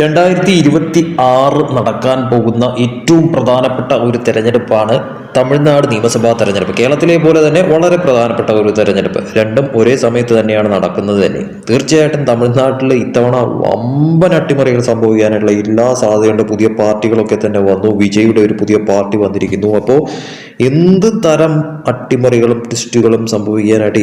രണ്ടായിരത്തി ഇരുപത്തി ആറ് നടക്കാൻ പോകുന്ന ഏറ്റവും പ്രധാനപ്പെട്ട ഒരു തെരഞ്ഞെടുപ്പാണ് തമിഴ്നാട് നിയമസഭാ തെരഞ്ഞെടുപ്പ്. കേരളത്തിലെ പോലെ തന്നെ വളരെ പ്രധാനപ്പെട്ട ഒരു തെരഞ്ഞെടുപ്പ്. രണ്ടും ഒരേ സമയത്ത് തന്നെയാണ് നടക്കുന്നത് തന്നെ. തീർച്ചയായിട്ടും തമിഴ്നാട്ടിൽ ഇത്തവണ വമ്പൻ അട്ടിമറികൾ സംഭവിക്കാനുള്ള എല്ലാ സാധ്യതയുണ്ട്. പുതിയ പാർട്ടികളൊക്കെ തന്നെ വന്നു. വിജയുടെ ഒരു പുതിയ പാർട്ടി വന്നിരിക്കുന്നു. അപ്പോൾ എന്ത് തരം അട്ടിമറികളും ട്വിസ്റ്റുകളും സംഭവിക്കാനായിട്ട്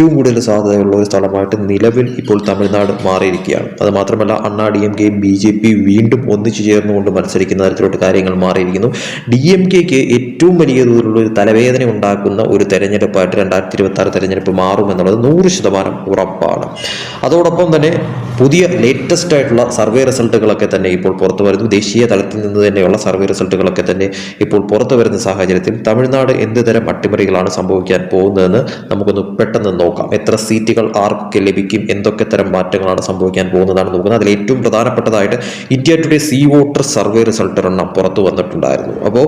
ഏറ്റവും കൂടുതൽ സാധ്യതയുള്ള ഒരു സ്ഥലമായിട്ട് നിലവിൽ ഇപ്പോൾ തമിഴ്നാട് മാറിയിരിക്കുകയാണ്. അത് മാത്രമല്ല Anna D M K B J P വീണ്ടും ഒന്നിച്ചു ചേർന്നുകൊണ്ട് മത്സരിക്കുന്ന തരത്തിലോട്ട് കാര്യങ്ങൾ മാറിയിരിക്കുന്നു. ഡി എം കെക്ക് ഏറ്റവും വലിയ തോതിലുള്ള ഒരു തലവേദന ഉണ്ടാക്കുന്ന ഒരു തെരഞ്ഞെടുപ്പായിട്ട് രണ്ടായിരത്തി ഇരുപത്തി ആറ് തെരഞ്ഞെടുപ്പ് മാറുമെന്നുള്ളത് നൂറ് ശതമാനം ഉറപ്പാണ്. അതോടൊപ്പം തന്നെ പുതിയ ലേറ്റസ്റ്റ് ആയിട്ടുള്ള സർവേ റിസൾട്ടുകളൊക്കെ തന്നെ ഇപ്പോൾ പുറത്തു വരുന്നു. ദേശീയ തലത്തിൽ നിന്ന് തന്നെയുള്ള സർവേ റിസൾട്ടുകളൊക്കെ തന്നെ ഇപ്പോൾ പുറത്തു വരുന്ന സാഹചര്യത്തിൽ തമിഴ്നാട് എന്ത് തരം അട്ടിമറികളാണ് സംഭവിക്കാൻ പോകുന്നതെന്ന് നമുക്കൊന്ന് പെട്ടെന്ന് നോക്കാം. എത്ര സീറ്റുകൾ ആർക്കൊക്കെ ലഭിക്കും എന്തൊക്കെ തരം മാറ്റങ്ങളാണ് സംഭവിക്കാൻ പോകുന്നതാണ് നോക്കുന്നത്. അതിൽ ഏറ്റവും പ്രധാനപ്പെട്ടതായിട്ട് India today C voter survey result എണ്ണം പുറത്തു വന്നിട്ടുണ്ടായിരുന്നു. അപ്പോൾ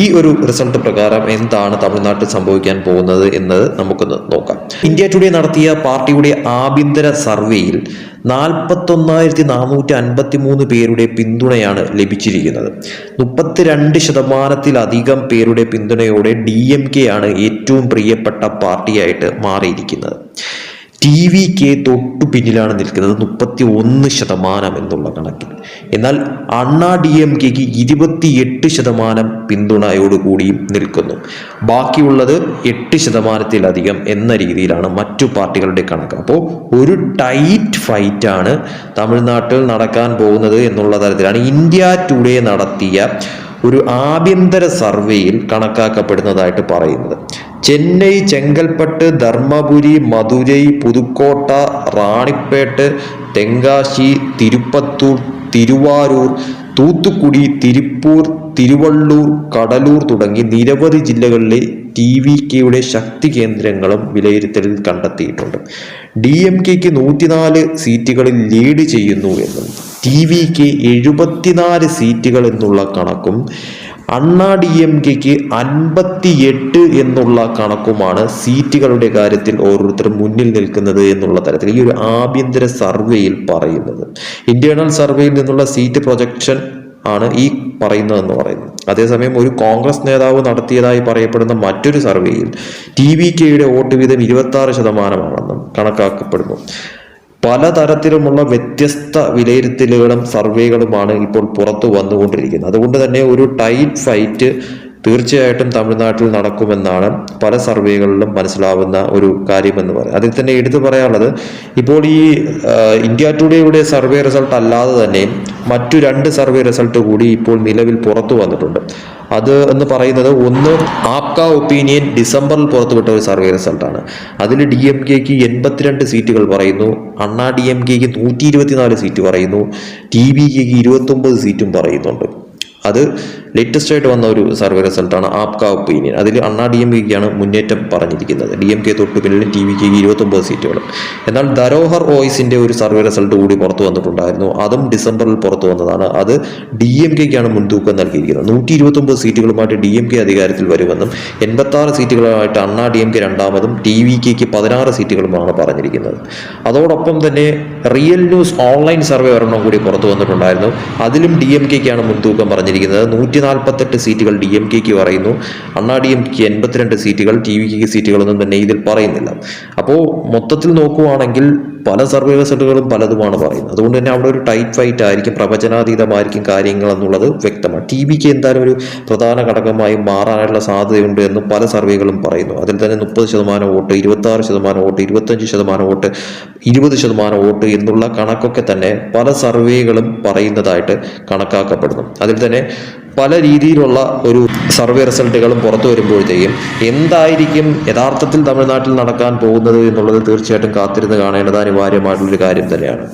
ഈ ഒരു റിസൾട്ട് പ്രകാരം എന്താണ് തമിഴ്നാട്ടിൽ സംഭവിക്കാൻ പോകുന്നത് എന്നത് നമുക്കൊന്ന് നോക്കാം. ഇന്ത്യ ടുഡേ നടത്തിയ പാർട്ടിയുടെ ആഭ്യന്തര സർവേയിൽ നാൽപ്പത്തൊന്നായിരത്തി നാനൂറ്റി അൻപത്തി മൂന്ന് പേരുടെ പിന്തുണയാണ് ലഭിച്ചിരിക്കുന്നത്. മുപ്പത്തിരണ്ട് ശതമാനത്തിലധികം പേരുടെ പിന്തുണയോടെ ഡി എം കെ ആണ് ഏറ്റവും പ്രിയപ്പെട്ട പാർട്ടിയായിട്ട് മാറിയിരിക്കുന്നത്. ടി വി കെ തൊട്ടു പിന്നിലാണ് നിൽക്കുന്നത് മുപ്പത്തി ഒന്ന് ശതമാനം എന്നുള്ള കണക്കിൽ. എന്നാൽ അണ്ണാ ഡി എം കെക്ക് ഇരുപത്തിയെട്ട് ശതമാനം പിന്തുണയോടുകൂടിയും നിൽക്കുന്നു. ബാക്കിയുള്ളത് എട്ട് ശതമാനത്തിലധികം എന്ന രീതിയിലാണ് മറ്റു പാർട്ടികളുടെ കണക്ക്. അപ്പോൾ ഒരു ടൈറ്റ് ഫൈറ്റാണ് തമിഴ്നാട്ടിൽ നടക്കാൻ പോകുന്നത് എന്നുള്ള തരത്തിലാണ് ഇന്ത്യ ടുഡേ നടത്തിയ ഒരു ആഭ്യന്തര സർവേയിൽ കണക്കാക്കപ്പെടുന്നതായിട്ട് പറയുന്നത്. ചെന്നൈ ചെങ്കൽപ്പട്ട് ധർമ്മപുരി മധുരൈ പുതുക്കോട്ട റാണിപ്പേട്ട് തെങ്കാശി തിരുപ്പത്തൂർ തിരുവാരൂർ തൂത്തുക്കുടി തിരുപ്പൂർ തിരുവള്ളൂർ കടലൂർ തുടങ്ങി നിരവധി ജില്ലകളിലെ ടി വി കെയുടെ ശക്തി കേന്ദ്രങ്ങളും വിലയിരുത്തലിൽ കണ്ടെത്തിയിട്ടുണ്ട്. ഡി എം കെക്ക് നൂറ്റിനാല് സീറ്റുകളിൽ ലീഡ് ചെയ്യുന്നു എന്നും ടി വി കെ എഴുപത്തിനാല് സീറ്റുകൾ എന്നുള്ള കണക്കും അണ്ണാ ഡി എം കെക്ക് അൻപത്തി എട്ട് എന്നുള്ള കണക്കുമാണ് സീറ്റുകളുടെ കാര്യത്തിൽ ഓരോരുത്തരും മുന്നിൽ നിൽക്കുന്നത് എന്നുള്ള തരത്തിൽ ഈ ഒരു ആഭ്യന്തര സർവേയിൽ പറയുന്നത്. ഇന്റേണൽ സർവേയിൽ നിന്നുള്ള സീറ്റ് പ്രൊജക്ഷൻ ആണ് ഈ പറയുന്നതെന്ന് പറയുന്നത്. അതേസമയം ഒരു കോൺഗ്രസ് നേതാവ് നടത്തിയതായി പറയപ്പെടുന്ന മറ്റൊരു സർവേയിൽ ടി വി കെയുടെ വോട്ട് വീതം ഇരുപത്തി ശതമാനമാണെന്നും കണക്കാക്കപ്പെടുന്നു. പലതരത്തിലുമുള്ള വ്യത്യസ്ത വിലയിരുത്തലുകളും സർവേകളുമാണ് ഇപ്പോൾ പുറത്തു വന്നുകൊണ്ടിരിക്കുന്നത്. അതുകൊണ്ട് തന്നെ ഒരു ടൈറ്റ് ഫൈറ്റ് തീർച്ചയായിട്ടും തമിഴ്നാട്ടിൽ നടക്കുമെന്നാണ് പല സർവേകളിലും മനസ്സിലാവുന്ന ഒരു കാര്യമെന്ന് പറയാം. അതിൽ തന്നെ എടുത്തു പറയാനുള്ളത് ഇപ്പോൾ ഈ ഇന്ത്യ ടുഡേയുടെ സർവേ റിസൾട്ട് അല്ലാതെ തന്നെ മറ്റു രണ്ട് സർവേ റിസൾട്ട് കൂടി ഇപ്പോൾ നിലവിൽ പുറത്തു വന്നിട്ടുണ്ട്. അത് എന്ന് പറയുന്നത് ഒന്ന് ആപ്ക ഒപ്പീനിയൻ ഡിസംബറിൽ പുറത്തുവിട്ട ഒരു സർവേ റിസൾട്ടാണ്. അതിൽ ഡി എം കെക്ക് എൺപത്തിരണ്ട് സീറ്റുകൾ പറയുന്നു. അണ്ണാ ഡി എം കെക്ക് നൂറ്റി ഇരുപത്തിനാല് സീറ്റ് പറയുന്നു. ടി വി കെക്ക് ഇരുപത്തൊമ്പത് സീറ്റും പറയുന്നുണ്ട്. അത് ലേറ്റസ്റ്റ് ആയിട്ട് വന്ന ഒരു സർവേ റിസൾട്ടാണ് ആപ്ക ഒപ്പീനിയൻ അതിൽ അണ്ണാ ഡി എം കെക്കാണ് മുന്നേറ്റം പറഞ്ഞിരിക്കുന്നത്. ഡി എം കെ തൊട്ട് പിന്നിൽ ടി വി കെക്ക് ഇരുപത്തൊമ്പത് സീറ്റുകളും എന്നാൽ ധരോഹർ വോയിസിന്റെ ഒരു സർവേ റിസൾട്ട് കൂടി പുറത്തു വന്നിട്ടുണ്ടായിരുന്നു. അതും ഡിസംബറിൽ പുറത്തു വന്നതാണ്. അത് ഡി എം കെക്കാണ് മുൻതൂക്കം നൽകിയിരിക്കുന്നത്. നൂറ്റി ഇരുപത്തൊമ്പത് സീറ്റുകളുമായിട്ട് ഡി എം കെ അധികാരത്തിൽ വരുമെന്നും എൺപത്തി ആറ് സീറ്റുകളുമായിട്ട് അണ്ണാ ഡി എം കെ രണ്ടാമതും ടി വി കെക്ക് പതിനാറ് സീറ്റുകളുമാണ് പറഞ്ഞിരിക്കുന്നത്. അതോടൊപ്പം തന്നെ റിയൽ ന്യൂസ് ഓൺലൈൻ സർവേ ഒരെണ്ണം കൂടി പുറത്തു വന്നിട്ടുണ്ടായിരുന്നു. അതിലും ഡി എം കെക്കാണ് മുൻതൂക്കം പറഞ്ഞിരിക്കുന്നത്. നൂറ്റി നാൽപ്പത്തെട്ട് സീറ്റുകൾ ഡി എം കെക്ക് പറയുന്നു. അണ്ണാ ഡി എം കെക്ക് എൺപത്തിരണ്ട് സീറ്റുകൾ ടി വി കെക്ക് സീറ്റുകളൊന്നും തന്നെ ഇതിൽ പറയുന്നില്ല. അപ്പോൾ മൊത്തത്തിൽ നോക്കുവാണെങ്കിൽ പല സർവേ റിസൾട്ടുകളും പലതുമാണ് പറയുന്നത്. അതുകൊണ്ട് തന്നെ അവിടെ ഒരു ടൈറ്റ് ഫൈറ്റ് ആയിരിക്കും പ്രവചനാതീതമായിരിക്കും കാര്യങ്ങൾ എന്നുള്ളത് വ്യക്തമാണ്. ടി വിക്ക് എന്തായാലും ഒരു പ്രധാന ഘടകമായി മാറാനുള്ള സാധ്യതയുണ്ട് എന്ന് പല സർവേകളും പറയുന്നു. അതിൽ തന്നെ മുപ്പത് ശതമാനം വോട്ട് ഇരുപത്തി ആറ് ശതമാനം വോട്ട് ഇരുപത്തഞ്ച് ശതമാനം വോട്ട് ഇരുപത് ശതമാനം വോട്ട് എന്നുള്ള കണക്കൊക്കെ തന്നെ പല സർവേകളും പറയുന്നതായിട്ട് കണക്കാക്കപ്പെടുന്നു. അതിൽ തന്നെ പല രീതിയിലുള്ള ഒരു സർവേ റിസൾട്ടുകളും പുറത്തു വരുമ്പോഴത്തേക്കും എന്തായിരിക്കും യഥാർത്ഥത്തിൽ തമിഴ്നാട്ടിൽ നടക്കാൻ പോകുന്നത് എന്നുള്ളത് തീർച്ചയായിട്ടും കാത്തിരുന്ന് കാണേണ്ടത് അനിവാര്യമായിട്ടുള്ളൊരു കാര്യം തന്നെയാണ്.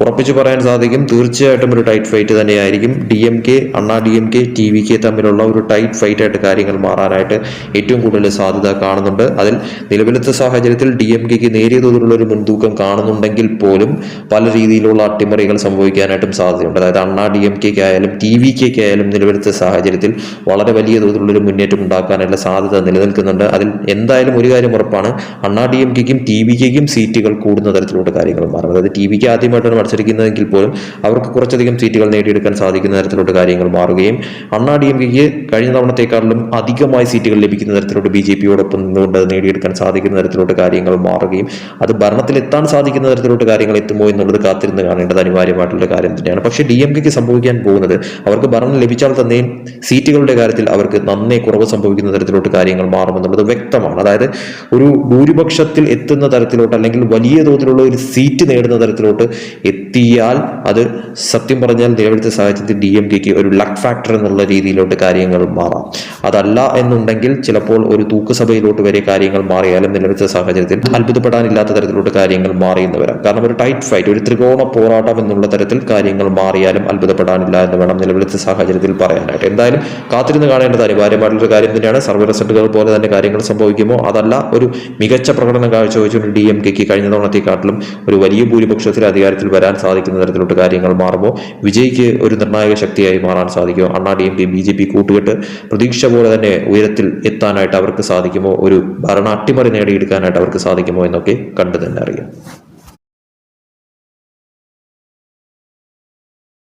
ഉറപ്പിച്ചു പറയാൻ സാധിക്കും തീർച്ചയായിട്ടും ഒരു ടൈറ്റ് ഫൈറ്റ് തന്നെയായിരിക്കും. D M K Anna D M K T V K തമ്മിലുള്ള ഒരു ടൈറ്റ് ഫൈറ്റ് ആയിട്ട് കാര്യങ്ങൾ മാറാനായിട്ട് ഏറ്റവും കൂടുതൽ സാധ്യത കാണുന്നുണ്ട്. അതിൽ നിലവിലത്തെ സാഹചര്യത്തിൽ ഡി എം കെക്ക് നേരിയ തോതിലുള്ള ഒരു മുൻതൂക്കം കാണുന്നുണ്ടെങ്കിൽ പോലും പല രീതിയിലുള്ള അട്ടിമറികൾ സംഭവിക്കാനായിട്ടും സാധ്യതയുണ്ട്. അതായത് അണ്ണാ ഡി എം കെക്ക് ആയാലും ടി വി കെക്ക് ആയാലും നിലവിലത്തെ നിലവിലത്തെ സാഹചര്യത്തിൽ വളരെ വലിയ തോതിലുള്ളൊരു മുന്നേറ്റം ഉണ്ടാക്കാനുള്ള സാധ്യത നിലനിൽക്കുന്നുണ്ട്. അതിൽ എന്തായാലും ഒരു കാര്യം ഉറപ്പാണ് അണ്ണാ ഡി എം കെക്കും ടി വി കെക്കും സീറ്റുകൾ കൂടുന്ന തരത്തിലുള്ള കാര്യങ്ങൾ മാറും. അതായത് ടി വിക്ക് ആദ്യമായിട്ടാണ് മത്സരിക്കുന്നതെങ്കിൽ പോലും അവർക്ക് കുറച്ചധികം സീറ്റുകൾ നേടിയെടുക്കാൻ സാധിക്കുന്ന തരത്തിലുള്ള കാര്യങ്ങൾ മാറുകയും അണ്ണാ ഡി എം കെക്ക് കഴിഞ്ഞ തവണത്തെക്കാളിലും അധികമായി സീറ്റുകൾ ലഭിക്കുന്ന തരത്തിലോട്ട് ബി ജെ പിയോടൊപ്പം നിന്നുകൊണ്ട് അത് നേടിയെടുക്കാൻ സാധിക്കുന്ന തരത്തിലോട്ട് കാര്യങ്ങൾ മാറുകയും അത് ഭരണത്തിലെത്താൻ സാധിക്കുന്ന തരത്തിലോട്ട് കാര്യങ്ങൾ എത്തുമോ എന്നുള്ളത് കാത്തിരുന്ന് കാണേണ്ടത് അനിവാര്യമായിട്ടുള്ള കാര്യം തന്നെയാണ്. പക്ഷേ ഡി എം കെക്ക് സംഭവിക്കാൻ പോകുന്നത് അവർക്ക് ഭരണം ലഭിച്ചാൽ തന്നെയും സീറ്റുകളുടെ കാര്യത്തിൽ അവർക്ക് നന്നേ കുറവ് സംഭവിക്കുന്ന തരത്തിലോട്ട് കാര്യങ്ങൾ മാറുമെന്നുള്ളത് വ്യക്തമാണ്. അതായത് ഒരു ഭൂരിപക്ഷത്തിൽ എത്തുന്ന തരത്തിലോട്ട് അല്ലെങ്കിൽ വലിയ തോതിലുള്ള ഒരു സീറ്റ് നേടുന്ന തരത്തിലോട്ട് എത്തിയാൽ അത് സത്യം പറഞ്ഞാൽ നിലവിലത്തെ സാഹചര്യത്തിൽ ഡി എം കെക്ക് ഒരു ലക്ക് ഫാക്ടർ എന്നുള്ള രീതിയിലോട്ട് കാര്യങ്ങൾ മാറാം. അതല്ല എന്നുണ്ടെങ്കിൽ ചിലപ്പോൾ ഒരു തൂക്കുസഭയിലോട്ട് വരെ കാര്യങ്ങൾ മാറിയാലും നിലവിലത്തെ സാഹചര്യത്തിൽ അത്ഭുതപ്പെടാനില്ലാത്ത തരത്തിലോട്ട് കാര്യങ്ങൾ മാറിയെന്ന് വരാം കാരണം ഒരു ടൈറ്റ് ഫൈറ്റ് ഒരു ത്രികോണ പോരാട്ടം എന്നുള്ള തരത്തിൽ കാര്യങ്ങൾ മാറിയാലും അത്ഭുതപ്പെടാനില്ല എന്ന് വേണം നിലവിലത്തെ സാഹചര്യത്തിൽ പറയാനായിട്ട് എന്തായാലും കാത്തിരുന്ന് കാണേണ്ടത് അനിവാര്യമായിട്ടുള്ള കാര്യം തന്നെയാണ്. സർവേ റിസൾട്ടുകൾ പോലെ തന്നെ കാര്യങ്ങൾ സംഭവിക്കുമോ? അതല്ല ഒരു മികച്ച പ്രകടനം കാഴ്ചവെച്ചുകൊണ്ട് ഡി എം കെക്ക് കഴിഞ്ഞ തവണത്തെക്കാട്ടിലും ഒരു വലിയ ഭൂരിപക്ഷത്തിൽ അധികാരത്തിൽ വരാൻ സാധിക്കുന്ന തരത്തിലോട്ട് കാര്യങ്ങൾ മാറുമോ? വിജയ്ക്ക് ഒരു നിർണായക ശക്തിയായി മാറാൻ സാധിക്കുമോ? Anna D M K B J P കൂട്ടുകെട്ട് പ്രതീക്ഷ പോലെ തന്നെ ഉയരത്തിൽ എത്താനായിട്ട് അവർക്ക് സാധിക്കുമോ? ഒരു ഭരണ അട്ടിമറി നേടിയെടുക്കാനായിട്ട് അവർക്ക് സാധിക്കുമോ എന്നൊക്കെ കണ്ടു തന്നെ അറിയാം.